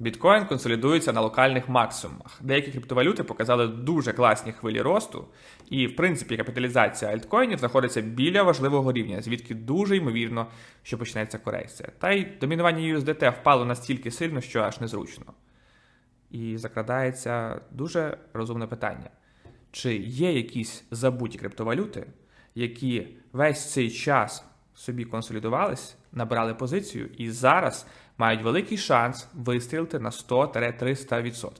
Біткоін консолідується на локальних максимумах. Деякі криптовалюти показали дуже класні хвилі росту, і в принципі капіталізація альткоїнів знаходиться біля важливого рівня, звідки дуже ймовірно, що почнеться корекція. Та й домінування USDT впало настільки сильно, що аж незручно. І закрадається дуже розумне питання: чи є якісь забуті криптовалюти, які весь цей час собі консолідувались, набирали позицію і зараз мають великий шанс вистрілити на 100-300%.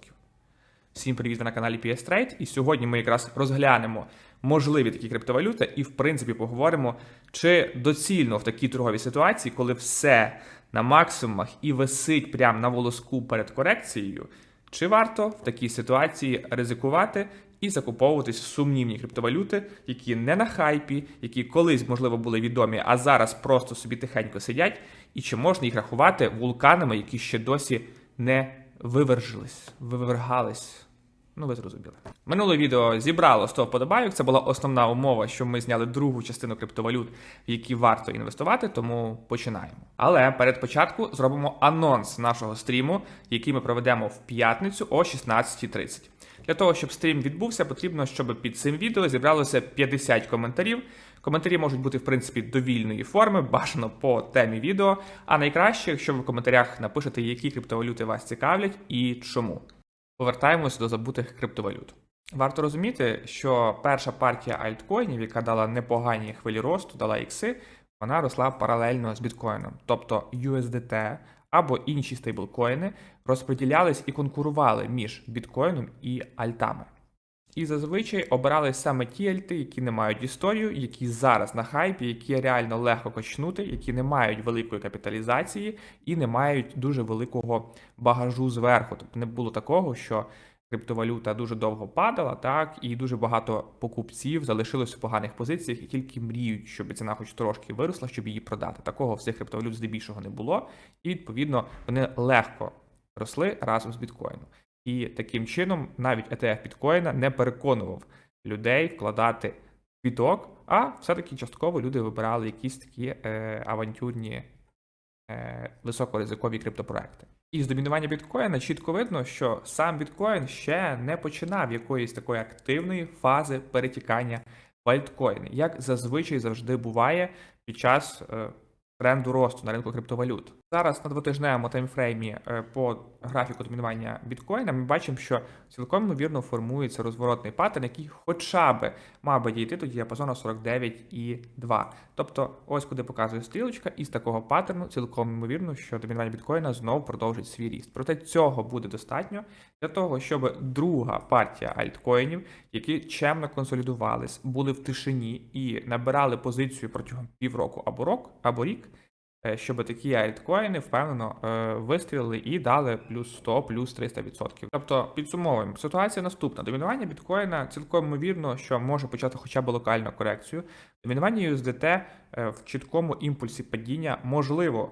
Всім привіт ви на каналі PS Trade, і сьогодні ми якраз розглянемо можливі такі криптовалюти і, в принципі, поговоримо, чи доцільно в такій торговій ситуації, коли все на максимумах і висить прямо на волоску перед корекцією, чи варто в такій ситуації ризикувати і закуповуватись сумнівні криптовалюти, які не на хайпі, які колись, можливо, були відомі, а зараз просто собі тихенько сидять, і чи можна їх рахувати вулканами, які ще досі не вивержились, вивергались. Ну, ви зрозуміли. Минуле відео зібрало 100 вподобайок. Це була основна умова, що ми зняли другу частину криптовалют, в які варто інвестувати, тому починаємо. Але перед початку зробимо анонс нашого стріму, який ми проведемо в п'ятницю о 16.30. Для того, щоб стрім відбувся, потрібно, щоб під цим відео зібралося 50 коментарів. Коментарі можуть бути, в принципі, довільної форми, бажано по темі відео. А найкраще, якщо ви в коментарях напишете, які криптовалюти вас цікавлять і чому. Повертаємось до забутих криптовалют. Варто розуміти, що перша партія альткоїнів, яка дала непогані хвилі росту, дала ікси, вона росла паралельно з біткоїном. Тобто USDT або інші стейблкоїни розподілялись і конкурували між біткоїном і альтами. І зазвичай обирали саме ті альти, які не мають історію, які зараз на хайпі, які реально легко качнути, які не мають великої капіталізації і не мають дуже великого багажу зверху. Тобто не було такого, що криптовалюта дуже довго падала, так і дуже багато покупців залишилось в поганих позиціях і тільки мріють, щоб ціна хоч трошки виросла, щоб її продати. Такого в цих криптовалют здебільшого не було, і відповідно вони легко росли разом з біткоїном. І таким чином навіть ETF біткоїна не переконував людей вкладати квіток, а все-таки частково люди вибирали якісь такі е, авантюрні е, високоризикові криптопроекти. І з домінування біткоїна чітко видно, що сам біткоін ще не починав якоїсь такої активної фази перетікання в альткоїни, як зазвичай завжди буває під час е, тренду росту на ринку криптовалют. Зараз на двотижневому таймфреймі е, по графіку домінування біткоїна ми бачимо, що цілком ймовірно формується розворотний паттерн, який хоча б мав би дійти до діапазону 49,2. Тобто, ось куди показує стрілочка, і з такого паттерну цілком ймовірно, що домінування біткоїна знову продовжить свій ріст. Проте цього буде достатньо для того, щоб друга партія альткоїнів, які чемно консолідувались, були в тишині і набирали позицію протягом півроку або рок або рік. Е, щоб такі альткоїни впевнено е, вистрілили і дали плюс 100, плюс 300%. Тобто підсумовуємо, ситуація наступна: домінування біткоїна цілком ймовірно, що може почати хоча б локальну корекцію. Домінування USDT е, в чіткому імпульсі падіння, можливо,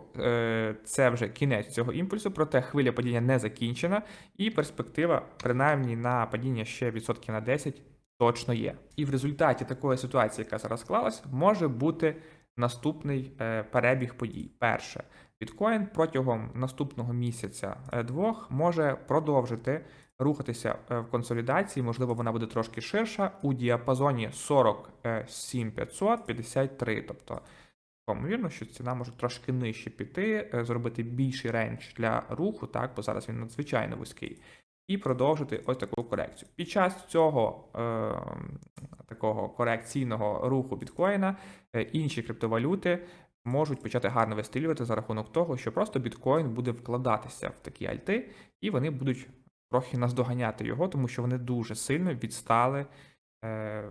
це вже кінець цього імпульсу, проте хвиля падіння не закінчена, і перспектива, принаймні на падіння ще відсотків на 10, точно є. І в результаті такої ситуації, яка зараз склалась, може бути наступний е, перебіг подій. Перше, біткоін протягом наступного місяця е, двох може продовжити рухатися е, в консолідації, можливо, вона буде трошки ширша. У діапазоні 47 тобто. Ймовірно, що ціна може трошки нижче піти, зробити більший рейндж для руху, так, бо зараз він надзвичайно вузький, і продовжити ось таку корекцію. Під час цього е, такого корекційного руху біткоїна е, інші криптовалюти можуть почати гарно вистрілювати за рахунок того, що просто біткоін буде вкладатися в такі альти, і вони будуть трохи наздоганяти його, тому що вони дуже сильно відстали е,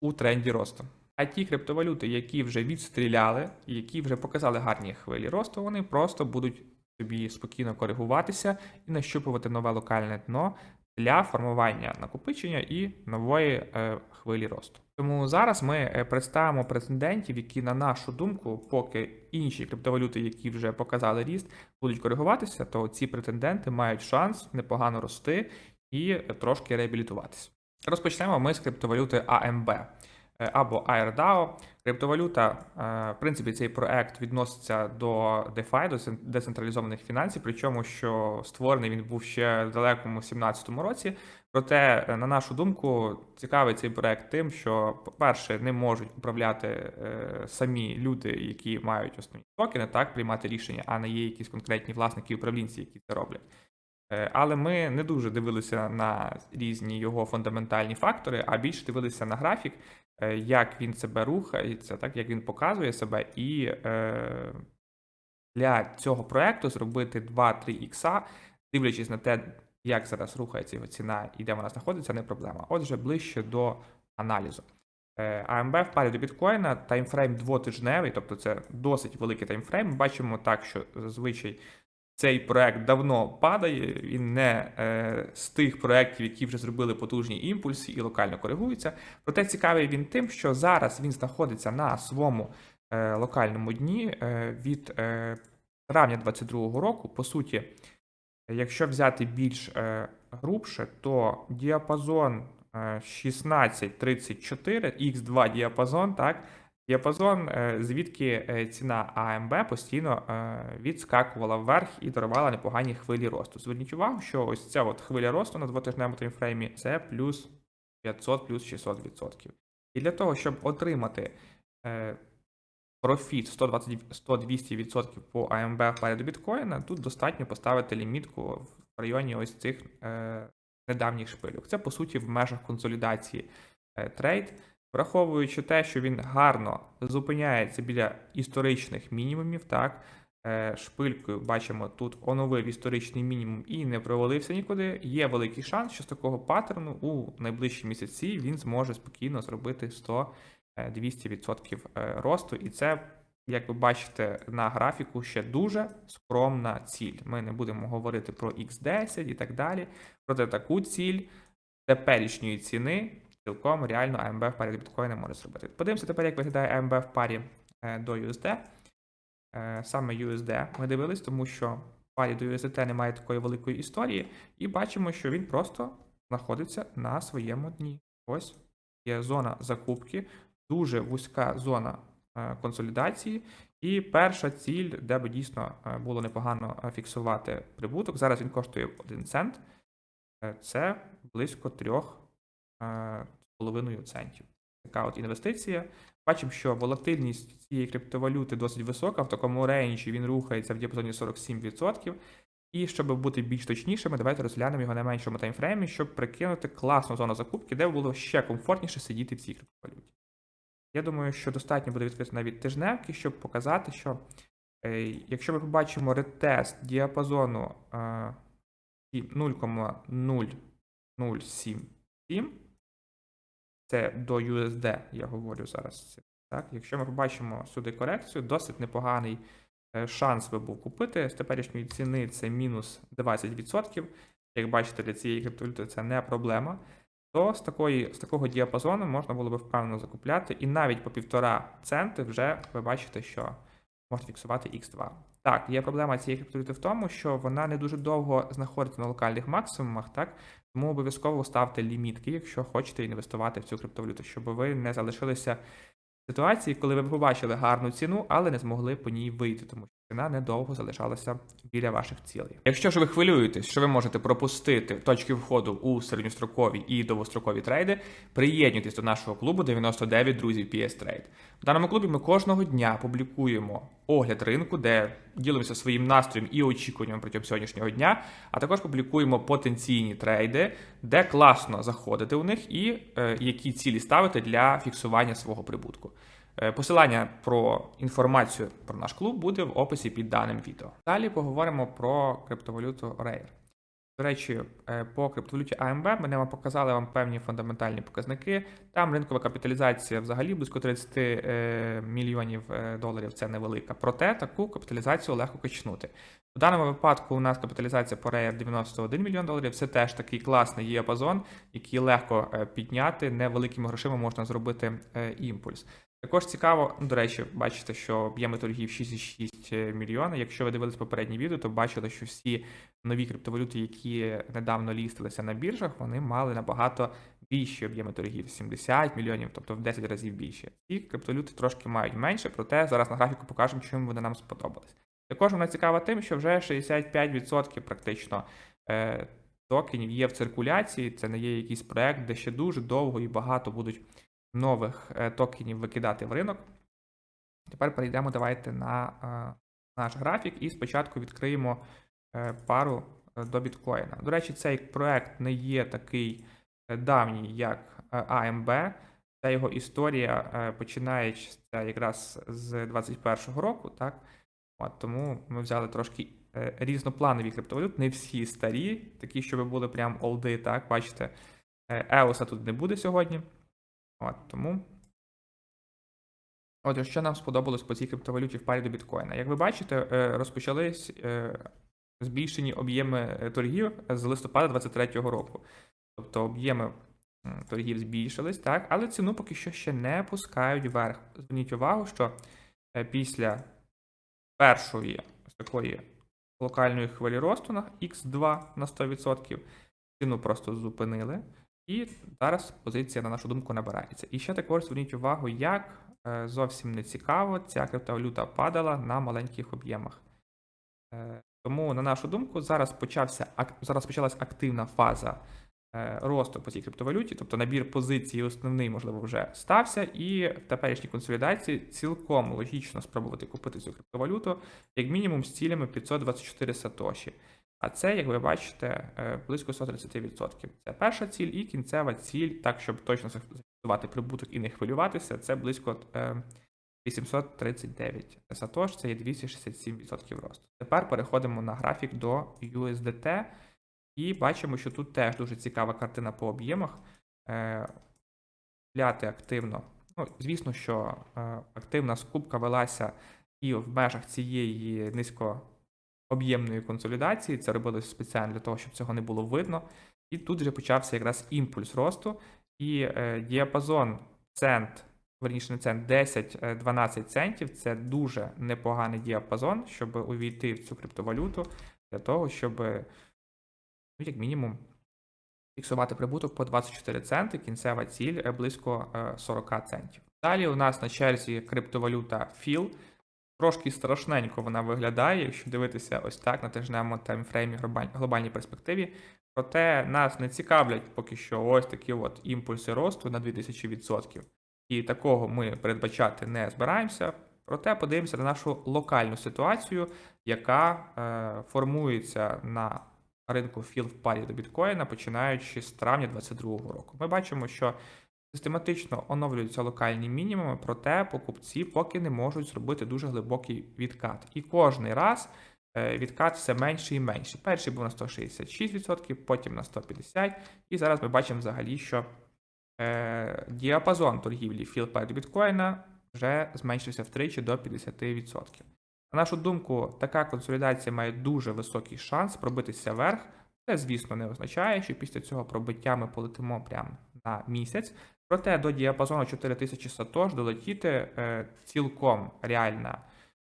у тренді росту. А ті криптовалюти, які вже відстріляли, які вже показали гарні хвилі росту, вони просто будуть собі спокійно коригуватися і нащупувати нове локальне дно для формування накопичення і нової е, хвилі росту. Тому зараз ми е, представимо претендентів, які, на нашу думку, поки інші криптовалюти, які вже показали ріст, будуть коригуватися, то ці претенденти мають шанс непогано рости і трошки реабілітуватися. Розпочнемо ми з криптовалюти AMB. Е, або AirDAO, Криптовалюта, е, в принципі, цей проект відноситься до DeFi, до децентралізованих фінансів, причому що створений він був ще в далекому 17-му році. Проте, е, на нашу думку, цікавий цей проект тим, що, по-перше, не можуть управляти е, самі люди, які мають основні токени, так, приймати рішення, а не є якісь конкретні власники управлінці, які це роблять. Е, Але ми не дуже дивилися на різні його фундаментальні фактори, а більше дивилися на графік, е, як він себе рухається, так як він показує себе, і е, для цього проекту зробити 2-3 ікса, дивлячись на те, як зараз рухається його ціна і де вона знаходиться, не проблема. Отже, ближче до аналізу. Е, АМБ в парі до біткоїна таймфрейм двотижневий, тобто це досить великий таймфрейм. Бачимо так, що зазвичай цей проект давно падає. Він не е, з тих проєктів, які вже зробили потужні імпульси і локально коригуються. Проте цікавий він тим, що зараз він знаходиться на своєму е, локальному дні е, від е, травня 2022 року. По суті, якщо взяти більш е, грубше, то діапазон е, 16-34, X2 діапазон, так, діапазон, е, звідки е, ціна АМБ постійно е, відскакувала вверх і дарувала непогані хвилі росту. Зверніть увагу, що ось ця от хвиля росту на двотижневому таймфреймі це плюс 500, плюс 600%. І для того, щоб отримати профіт 120-100-200% по АМБ в до біткоїна, тут достатньо поставити лімітку в районі ось цих недавніх шпильок. Це по суті в межах консолідації трейд, враховуючи те, що він гарно зупиняється біля історичних мінімумів, так. е, Шпилькою бачимо, тут оновив історичний мінімум і не провалився нікуди. Є великий шанс, що з такого паттерну у найближчі місяці він зможе спокійно зробити 100 е, 200% е, росту, і це, як ви бачите на графіку, ще дуже скромна ціль. Ми не будемо говорити про X10 і так далі. Проте таку ціль теперішньої ціни цілком реально AMB в парі до біткоїна може зробити. Подивимося тепер, як виглядає AMB в парі е, до USD. Е, Саме USD ми дивились, тому що в парі до USDT немає такої великої історії, і бачимо, що він просто знаходиться на своєму дні. Ось є зона закупки, дуже вузька зона е, консолідації. І перша ціль, де би дійсно було непогано фіксувати прибуток. Зараз він коштує 1 цент. Це близько 3,5 центів. Така от інвестиція. Бачимо, що волатильність цієї криптовалюти досить висока. В такому рейнджі він рухається в діапазоні 47%. І щоб бути більш точнішими, давайте розглянемо його на меншому таймфреймі, щоб прикинути класну зону закупки, де було ще комфортніше сидіти в цій криптовалюті. Я думаю, що достатньо буде відкрити навіть тижневки, щоб показати, що е, якщо ми побачимо ретест діапазону е, і 0,0077, це до USD, я говорю зараз. Так? Якщо ми побачимо сюди корекцію, досить непоганий е, шанс би був купити. З теперішньої ціни це мінус 20%. Як бачите, для цієї криптовалюти це не проблема. То з, такої, з такого діапазону можна було би впевнено закупляти, і навіть по півтора центи вже ви бачите, що можна фіксувати X2. Так, є проблема цієї криптовалюти в тому, що вона не дуже довго знаходиться на локальних максимумах, так? Тому обов'язково ставте лімітки, якщо хочете інвестувати в цю криптовалюту, щоб ви не залишилися в ситуації, коли ви побачили гарну ціну, але не змогли по ній вийти, тому ціна недовго залишалася біля ваших цілей. Якщо ж ви хвилюєтесь, що ви можете пропустити точки входу у середньострокові і довгострокові трейди, приєднуйтесь до нашого клубу 99 друзів PS Trade. В даному клубі ми кожного дня публікуємо огляд ринку, де ділимося своїм настроєм і очікуванням протягом сьогоднішнього дня, а також публікуємо потенційні трейди, де класно заходити у них і е, які цілі ставити для фіксування свого прибутку. Е, Посилання про інформацію про наш клуб буде в описі під даним відео. Далі поговоримо про криптовалюту Rare. До речі, е, по криптовалюті AMB ми не показали вам певні фундаментальні показники. Там ринкова капіталізація взагалі близько 30 е, мільйонів доларів це невелика. Проте таку капіталізацію легко качнути. В даному випадку у нас капіталізація по Rare 91 мільйон доларів. Це теж такий класний діапазон, який легко підняти. Невеликими грошима можна зробити імпульс. Також цікаво, ну, до речі, бачите, що об'єми торгів 6,6 мільйона. Якщо ви дивились попереднє відео, то бачили, що всі нові криптовалюти, які недавно лістилися на біржах, вони мали набагато більші об'єми торгів 70 мільйонів, тобто в 10 разів більше. Ці криптовалюти трошки мають менше, проте зараз на графіку покажемо, чим вони нам сподобались. Також вона цікава тим, що вже 65% практично е, токенів є в циркуляції. Це не є якийсь проект, де ще дуже довго і багато будуть нових е, токенів викидати в ринок. Тепер перейдемо давайте на е, наш графік і спочатку відкриємо е, пару до біткоїна. До речі, цей проект не є такий давній, як AMB. Ця його історія починається якраз з 21-го року, так? От, тому ми взяли трошки різнопланові криптовалют, не всі старі, такі, щоб були прям олди, так, бачите, е, EOS тут не буде сьогодні. От, тому. Отже, що нам сподобалось по цій криптовалюті в парі до біткоїна? Як ви бачите, е, розпочались е, збільшені об'єми е, торгів з листопада 2023 року. Тобто об'єми торгів збільшились, так, але ціну поки що ще не пускають вверх. Зверніть увагу, що після першої такої локальної хвилі росту на X2 на 100%, ціну просто зупинили. І зараз позиція, на нашу думку, набирається. І ще також зверніть увагу, як е, зовсім не цікаво ця криптовалюта падала на маленьких об'ємах. Е, Тому, на нашу думку, зараз почався зараз почалась активна фаза е, росту по цій криптовалюті, тобто набір позицій основний, можливо, вже стався, і в теперішній консолідації цілком логічно спробувати купити цю криптовалюту, як мінімум з цілями 524 сатоші. А це, як ви бачите, е, близько 130%. Це перша ціль і кінцева ціль, так щоб точно зафіксувати прибуток і не хвилюватися, це близько е, 839 сатош, це є 267% росту. Тепер переходимо на графік до USDT і бачимо, що тут теж дуже цікава картина по об'ємах. Е, Купляти активно. Ну, звісно, що е, активна скупка велася і в межах цієї низькооб'ємної консолідації. Це робилось спеціально для того, щоб цього не було видно. І тут вже почався якраз імпульс росту, і е, діапазон цент, верніше не цент, 10-12 центів це дуже непоганий діапазон, щоб увійти в цю криптовалюту, для того, щоб, ну, як мінімум, фіксувати прибуток по 24 центи, кінцева ціль е, близько е, 40 центів. Далі у нас на черзі криптовалюта FIL. Трошки страшненько вона виглядає, якщо дивитися ось так на тижневому таймфреймі глобальній перспективі. Проте нас не цікавлять поки що ось такі от імпульси росту на 2000%. І такого ми передбачати не збираємося. Проте подивимося на нашу локальну ситуацію, яка е, формується на ринку філ в парі до біткоїна, починаючи з травня 2022 року. Ми бачимо, що систематично оновлюються локальні мінімуми, проте покупці поки не можуть зробити дуже глибокий відкат. І кожний раз е, відкат все менший і менший. Перший був на 166%, потім на 150%, і зараз ми бачимо взагалі, що е, діапазон торгівлі філ парі біткоїна вже зменшився втричі до 50%. На нашу думку, така консолідація має дуже високий шанс пробитися вверх. Це, звісно, не означає, що після цього пробиття ми полетимо прямо на місяць. Проте до діапазону 4000 сатош долетіти е, цілком реальна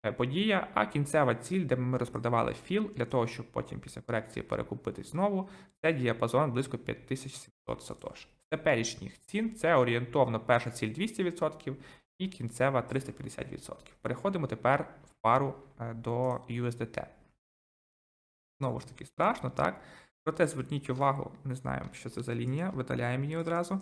е, подія, а кінцева ціль, де ми розпродавали філ, для того, щоб потім після корекції перекупити знову, це діапазон близько 5700 сатош. З теперішніх цін це орієнтовно перша ціль 200% і кінцева 350%. Переходимо тепер в пару е, до USDT. Знову ж таки, страшно, так? Проте зверніть увагу, не знаємо, що це за лінія, видаляємо її одразу.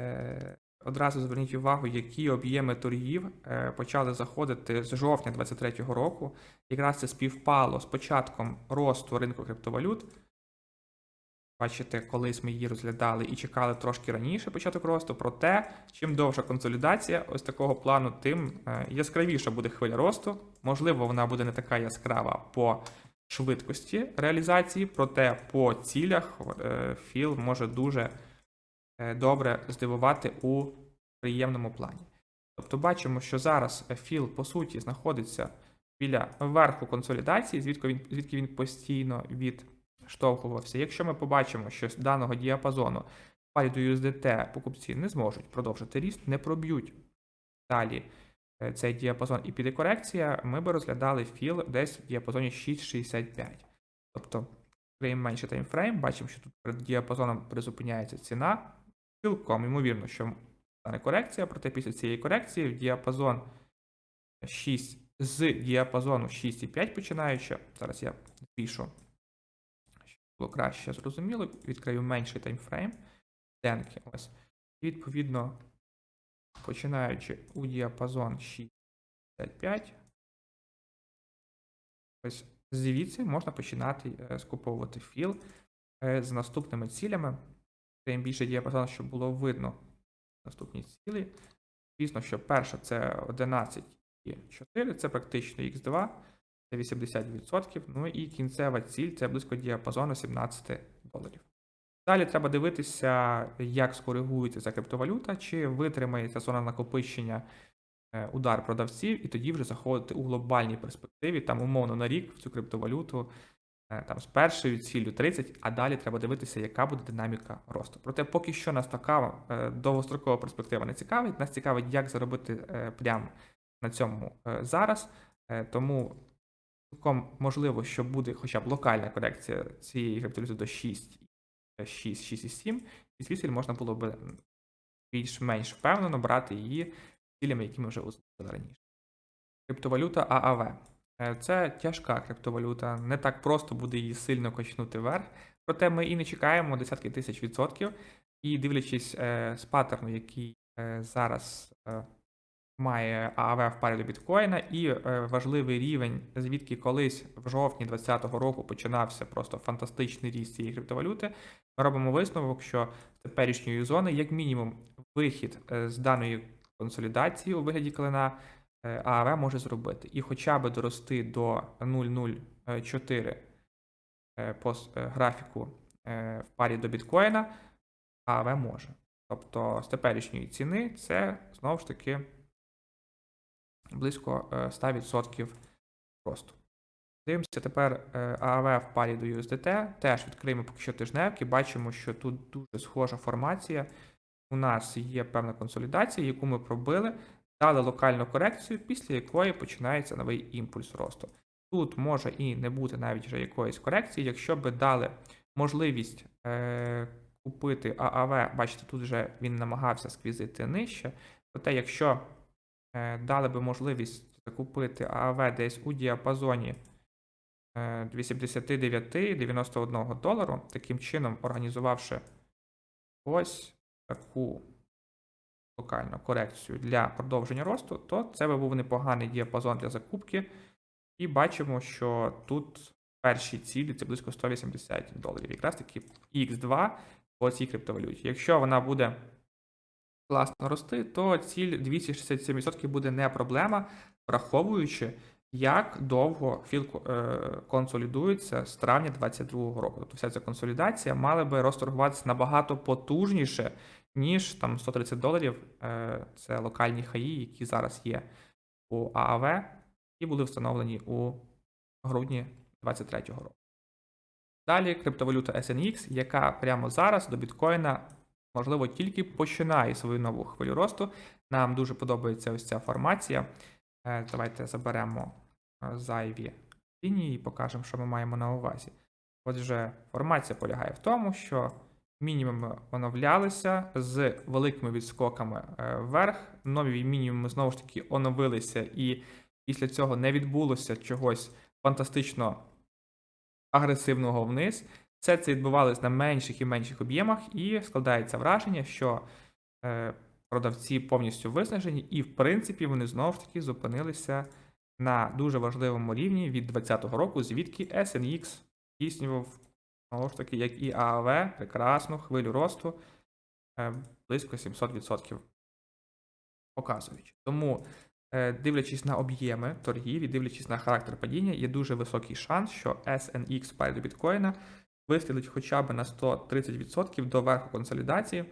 Е, Одразу зверніть увагу, які об'єми торгів е, почали заходити з жовтня 2023 року. Якраз це співпало з початком росту ринку криптовалют. Бачите, колись ми її розглядали і чекали трошки раніше початок росту. Проте, чим довша консолідація ось такого плану, тим е, яскравіша буде хвиля росту. Можливо, вона буде не така яскрава по швидкості реалізації, проте по цілях е, філ може дуже е, добре здивувати у приємному плані. Тобто бачимо, що зараз філ по суті знаходиться біля верху консолідації, звідки він, звідки він постійно відштовхувався. Якщо ми побачимо, що з даного діапазону парі до USDT покупці не зможуть продовжити ріст, не проб'ють далі цей діапазон і піде корекція, ми би розглядали філ десь в діапазоні 6,65. Тобто, крім менше таймфрейм, бачимо, що тут перед діапазоном призупиняється ціна, Цілком ймовірно, що стане корекція, проте після цієї корекції в діапазон 6 з діапазону 6,5 починаючи. Зараз я збільшу, щоб було краще зрозуміло. Відкрию менший таймфрейм. Денки. Ось. І відповідно, починаючи у діапазон 6,5, ось звідси можна починати е, скуповувати філ е, з наступними цілями. Тим більше діапазон, щоб було видно наступні цілі. Звісно, що перша це 11 і 4, це практично Х2, це 80%. Ну і кінцева ціль це близько діапазону 17 доларів. Далі треба дивитися, як скоригується ця криптовалюта, чи витримається зона накопичення е, удар продавців, і тоді вже заходити у глобальній перспективі, там умовно на рік в цю криптовалюту е, там з першою ціллю 30, а далі треба дивитися, яка буде динаміка росту. Проте поки що нас така е, довгострокова перспектива не цікавить. Нас цікавить, як заробити прямо на цьому зараз. Тому цілком можливо, що буде хоча б локальна корекція цієї криптовалюти до 6, 6, 6,7, і звідси можна було б більш-менш впевнено брати її цілями, які ми вже озвучили раніше. Криптовалюта ААВ. Е, Це тяжка криптовалюта, не так просто буде її сильно качнути вверх. Проте ми і не чекаємо десятки тисяч відсотків. І дивлячись е, з паттерну, який е, зараз має ААВ в парі до біткоїна, і е, важливий рівень, звідки колись в жовтні 2020 року починався просто фантастичний ріст цієї криптовалюти. Ми робимо висновок, що з теперішньої зони, як мінімум, вихід е, з даної консолідації у вигляді клина е, ААВ може зробити. І хоча б дорости до 0,04 е, по графіку в парі до біткоїна, ААВ може. Тобто з теперішньої ціни це знову ж таки близько е, 100% росту. Дивимося тепер е, ААВ в парі до USDT. Теж відкриємо поки що тижневки. Бачимо, що тут дуже схожа формація. У нас є певна консолідація, яку ми пробили, дали локальну корекцію, після якої починається новий імпульс росту. Тут може і не бути навіть вже якоїсь корекції, якщо би дали можливість е, купити ААВ, бачите, тут вже він намагався сквізити нижче. Проте, якщо е, дали би можливість закупити ААВ десь у діапазоні е, 89-91 долару, таким чином організувавши ось таку локальну корекцію для продовження росту, то це би був непоганий діапазон для закупки. І бачимо, що тут перші цілі це близько 180 доларів. Якраз таки X2 по цій криптовалюті. Якщо вона буде класно рости, то ціль 267% буде не проблема, враховуючи, як довго філ е, консолідується з травня 2022 року. Тобто вся ця консолідація мала би розторгуватися набагато потужніше, ніж там 130 доларів. Е, це локальні хаї, які зараз є у ААВ, і були встановлені у грудні 2023 року. Далі криптовалюта SNX, яка прямо зараз до біткоїна, можливо, тільки починає свою нову хвилю росту. Нам дуже подобається ось ця формація. Е, Давайте заберемо е, зайві лінії і покажемо, що ми маємо на увазі. Отже, формація полягає в тому, що мінімуми оновлялися з великими відскоками е, вверх. Нові мінімуми знову ж таки оновилися, і після цього не відбулося чогось фантастично агресивного вниз. Все це відбувалось на менших і менших об'ємах, і складається враження, що е, продавці повністю виснажені, і, в принципі, вони знову ж таки зупинилися на дуже важливому рівні від 2020 року, звідки SNX здійснював, знову ж таки, як і ААВ, прекрасну хвилю росту е, близько 700% показуючи. Тому, е, дивлячись на об'єми торгів і дивлячись на характер падіння, є дуже високий шанс, що SNX в парі до біткоїна вистрілить хоча б на 130% до верху консолідації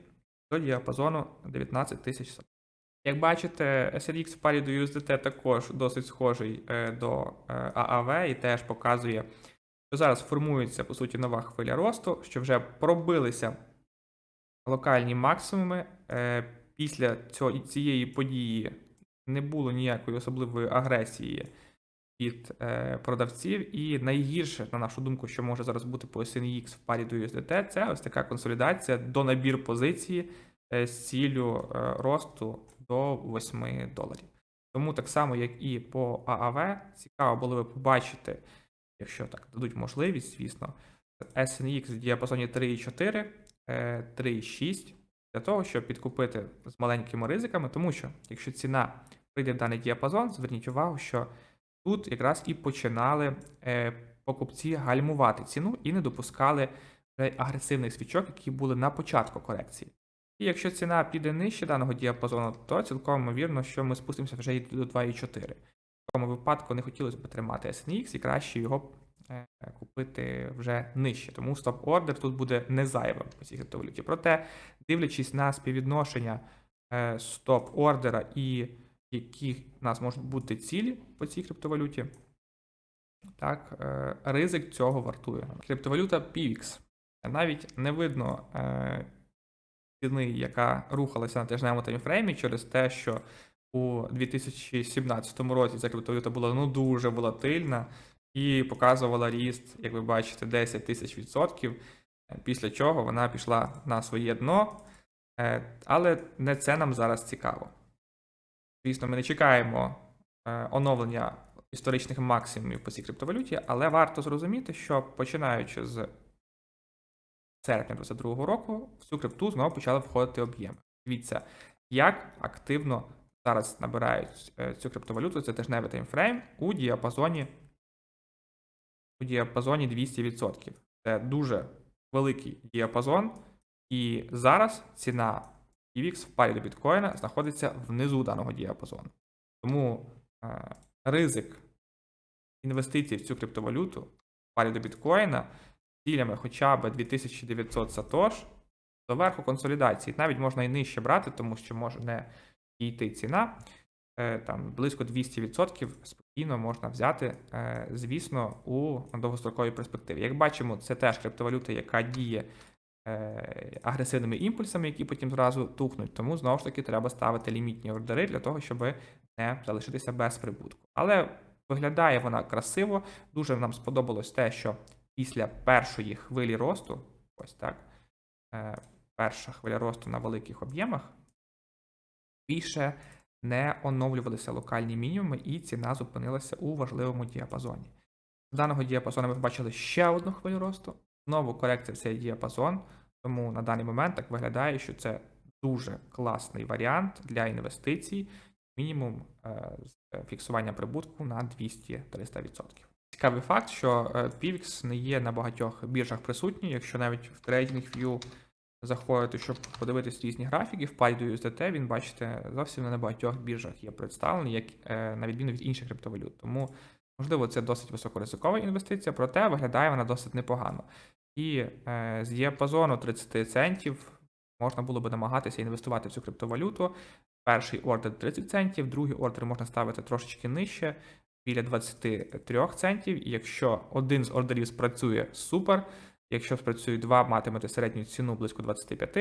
до діапазону 19 тисяч. Як бачите, SRX в парі до USDT також досить схожий е, до е, ААВ і теж показує, що зараз формується по суті нова хвиля росту, що вже пробилися локальні максимуми. Е, Після цього, цієї події не було ніякої особливої агресії від е, продавців. І найгірше, на нашу думку, що може зараз бути по SNX в парі до USDT, це ось така консолідація до набір позиції е, з ціллю е, росту до 8 доларів. Тому так само, як і по ААВ, цікаво було би побачити, якщо так дадуть можливість, звісно, SNX в діапазоні 3,4, е, 3,6 для того, щоб підкупити з маленькими ризиками, тому що якщо ціна прийде в даний діапазон, зверніть увагу, що тут якраз і починали е, покупці гальмувати ціну і не допускали агресивних свічок, які були на початку корекції. І якщо ціна піде нижче даного діапазону, то цілком ймовірно, що ми спустимося вже до 2,4. В такому випадку не хотілося б тримати SNX і краще його е, купити вже нижче. Тому стоп-ордер тут буде не зайвим по цій криптовалюті. Проте, дивлячись на співвідношення е, стоп-ордера і які в нас можуть бути цілі по цій криптовалюті, так, е, ризик цього вартує. Криптовалюта PIX. Навіть не видно е, ціни, яка рухалася на тижневому таймфреймі через те, що у 2017 році ця криптовалюта була ну дуже волатильна і показувала ріст, як ви бачите, 10 тисяч відсотків. е, Після чого вона пішла на своє дно, але не це нам зараз цікаво. Звісно, ми не чекаємо е, оновлення історичних максимумів по цій криптовалюті, але варто зрозуміти, що починаючи з серпня 2022 року в цю крипту знову почали входити об'єми. Дивіться, як активно зараз набирають е, цю криптовалюту, це тижневий таймфрейм у діапазоні у діапазоні 200%. Це дуже великий діапазон, і зараз ціна PVX в парі до біткоїна знаходиться внизу даного діапазону. Тому е, ризик інвестицій в цю криптовалюту в парі до біткоїна цілями хоча б 2900 сатош до верху консолідації. Навіть можна і нижче брати, тому що може не дійти ціна. Е, Там близько 200% спокійно можна взяти, е, звісно, у довгостроковій перспективі. Як бачимо, це теж криптовалюта, яка діє агресивними імпульсами, які потім зразу тухнуть. Тому знову ж таки треба ставити лімітні ордери для того, щоб не залишитися без прибутку. Але виглядає вона красиво. Дуже нам сподобалось те, що після першої хвилі росту, ось так, е, перша хвиля росту на великих об'ємах, більше не оновлювалися локальні мінімуми, і ціна зупинилася у важливому діапазоні. З даного діапазону ми побачили ще одну хвилю росту. Знову корекція в цей діапазон. Тому на даний момент так виглядає, що це дуже класний варіант для інвестицій, мінімум е, з фіксування прибутку на 200-300%. Цікавий факт, що е, PIVX не є на багатьох біржах присутній, якщо навіть в TradingView заходити, щоб подивитись різні графіки, в парі до USDT він, бачите, зовсім не на багатьох біржах є представлений, як е, на відміну від інших криптовалют. Тому, можливо, це досить високоризикова інвестиція, проте виглядає вона досить непогано. І е, з діапазону 30 центів можна було би намагатися інвестувати в цю криптовалюту. Перший ордер 30 центів, другий ордер можна ставити трошечки нижче, біля 23 центів. І якщо один з ордерів спрацює, супер. Якщо спрацюють два, матимете середню ціну близько 25,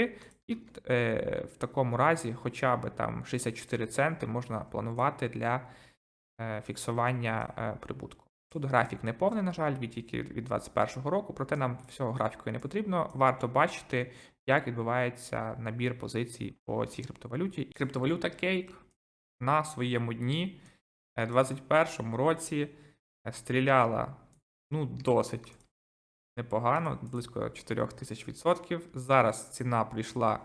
і е, в такому разі хоча б там 64 центи можна планувати для е, фіксування е, прибутку. Тут графік не повний, на жаль, від тільки від 2021 року, проте нам всього графіку і не потрібно. Варто бачити, як відбувається набір позицій по цій криптовалюті. Криптовалюта Cake на своєму дні у 2021 році е, стріляла ну, досить непогано, близько 4 тисяч відсотків. Зараз ціна прийшла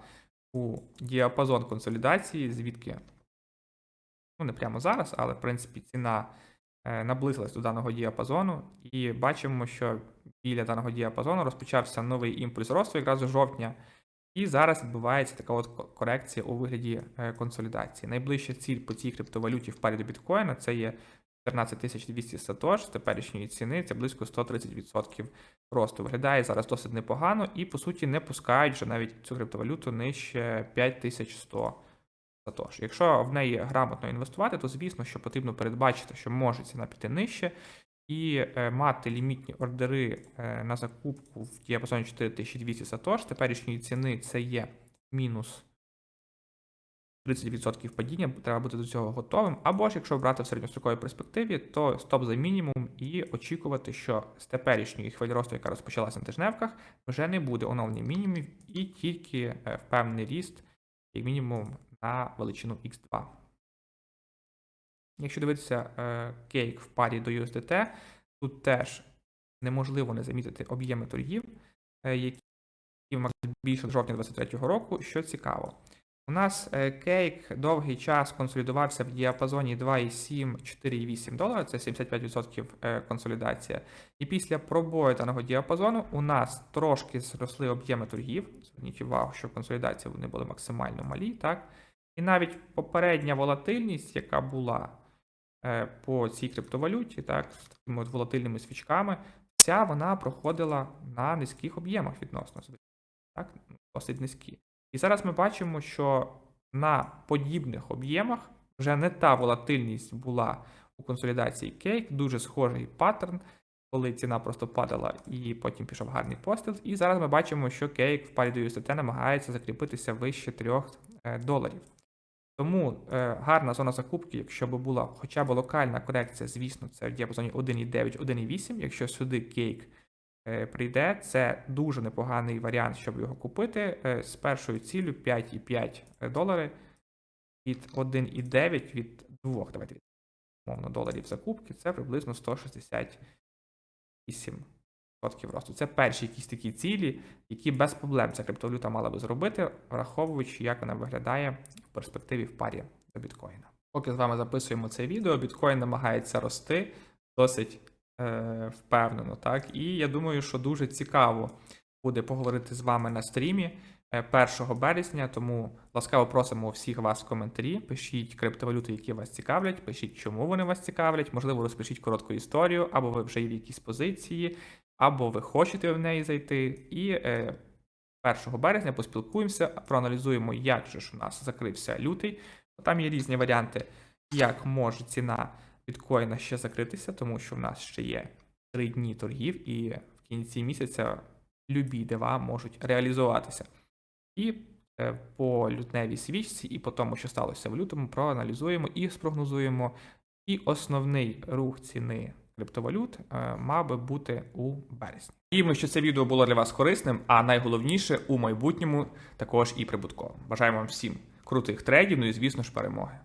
у діапазон консолідації, звідки, ну не прямо зараз, але в принципі ціна е, наблизилась до даного діапазону, і бачимо, що біля даного діапазону розпочався новий імпульс росту якраз у жовтня. І зараз відбувається така от корекція у вигляді е, консолідації. Найближча ціль по цій криптовалюті в парі до біткоїна це є 14200 сатош з теперішньої ціни, це близько 130% росту. Виглядає зараз досить непогано і, по суті, не пускають вже навіть цю криптовалюту нижче 5100 сатош. Якщо в неї грамотно інвестувати, то звісно, що потрібно передбачити, що може ціна піти нижче, і е, мати лімітні ордери е, на закупку в діапазоні 4200 сатош. Теперішньої ціни це є мінус 30% падіння, треба бути до цього готовим. Або ж якщо брати в середньостроковій перспективі, то стоп за мінімум і очікувати, що з теперішньої хвилі росту, яка розпочалася на тижневках, вже не буде оновлення мінімумів і тільки е, впевнений ріст як мінімум на величину x2. Якщо дивитися е, кейк в парі до USDT, тут теж неможливо не замітити об'єми торгів, е, які більше з жовтня 2023 року. Що цікаво, у нас е, кейк довгий час консолідувався в діапазоні 2,7-4,8 долара, це 75% е, консолідація. І після пробою даного діапазону у нас трошки зросли об'єми торгів. Зверніть увагу, що консолідації вони були максимально малі, так? І навіть попередня волатильність, яка була е, по цій криптовалюті, так, з такими от волатильними свічками, ця вона проходила на низьких об'ємах відносно так, досить низькі. І зараз ми бачимо, що на подібних об'ємах вже не та волатильність була у консолідації кейк, дуже схожий паттерн, коли ціна просто падала і потім пішов гарний постріл. І зараз ми бачимо, що кейк в парі до USDT намагається закріпитися вище 3 доларів. Тому е, гарна зона закупки, якщо б була хоча б локальна корекція, звісно, це в діапазоні 1,9, 1,8. Якщо сюди кейк е, прийде, це дуже непоганий варіант, щоб його купити е, з першою ціллю 5,5 долари від 1,9 від 2, давайте мовно, доларів закупки, це приблизно 168 росту. Це перші якісь такі цілі, які без проблем ця криптовалюта мала би зробити, враховуючи, як вона виглядає в перспективі в парі до біткоїна. Поки з вами записуємо це відео, біткоін намагається рости досить е, впевнено. Так? І я думаю, що дуже цікаво буде поговорити з вами на стрімі е, 1 березня. Тому ласкаво просимо всіх вас в коментарі. Пишіть криптовалюти, які вас цікавлять, пишіть, чому вони вас цікавлять. Можливо, розпишіть коротку історію, або ви вже є в якійсь позиції, або ви хочете в неї зайти. І е, 1 березня поспілкуємося, проаналізуємо, як же ж у нас закрився лютий. Там є різні варіанти, як може ціна біткоїна ще закритися, тому що в нас ще є 3 дні торгів, і в кінці місяця любі дива можуть реалізуватися. І е, по лютневій свічці, і по тому, що сталося в лютому, проаналізуємо і спрогнозуємо. І основний рух ціни криптовалют е, мав би бути у березні. Діємо, що це відео було для вас корисним, а найголовніше у майбутньому також і прибутковим. Бажаємо вам всім крутих трейдів, ну і звісно ж перемоги.